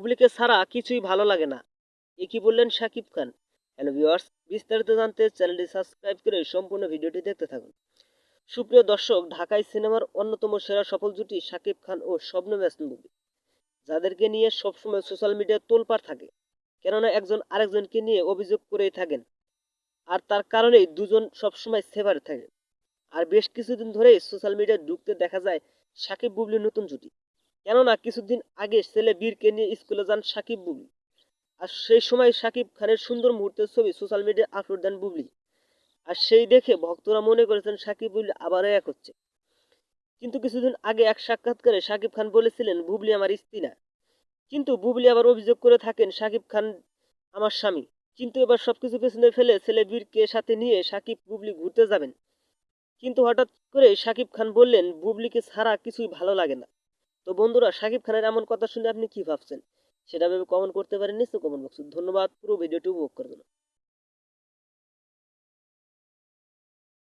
বুবলিকে ছাড়া কিছুই ভালো লাগে না। এ কি বললেন শাকিব খান? হ্যালো ভিউয়ার্স, বিস্তারিত জানতে চ্যানেলটি সাবস্ক্রাইব করে সম্পূর্ণ ভিডিওটি দেখতে থাকুন। সুপ্রিয় দর্শক, ঢাকাই সিনেমার অন্যতম সেরা সফল জুটি শাকিব খান ও শবনম ইয়াসমিন যাদেরকে নিয়ে সবসময় সোশ্যাল মিডিয়ায় তোলপাড় থাকে, কেননা একজন আরেকজনকে নিয়ে অভিযোগ করেই থাকেন। আর তার কারণেই দুজন সবসময় সেভারে থাকে আর বেশ কিছুদিন ধরেই সোশ্যাল মিডিয়ায় ঢুকতে দেখা যায় সাকিব বুবলির নতুন জুটি। কেননা কিছুদিন আগে ছেলে বীরকে নিয়ে স্কুলে যান সাকিব বুবলি। আর সেই সময় সাকিব খানের সুন্দর মুহূর্তের ছবি সোশ্যাল মিডিয়ায় আপলোড দেন বুবলি। আর সেই দেখে ভক্তরা মনে করেছেন সাকিব বুবলি আবারও এক হচ্ছে। কিন্তু কিছুদিন আগে এক সাক্ষাৎকারে সাকিব খান বলেছিলেন, বুবলি আমার স্ত্রী না। কিন্তু বুবলি আবার অভিযোগ করে থাকেন, সাকিব খান আমার স্বামী। কিন্তু এবার সবকিছু পেছনে ফেলে ছেলে বীরকে সাথে নিয়ে সাকিব বুবলি ঘুরতে যাবেন। কিন্তু হঠাৎ করে সাকিব খান বললেন, বুবলিকে ছাড়া কিছুই ভালো লাগে না। তো বন্ধুরা, সাকিব খানের এমন কথা শুনে আপনি কি ভাবছেন? সেটা ভেবে কমেন্ট করতে পারেন নিশ্চয় কমেন্ট বক্সে ধন্যবাদ। পুরো ভিডিওটি উপভোগ করার জন্য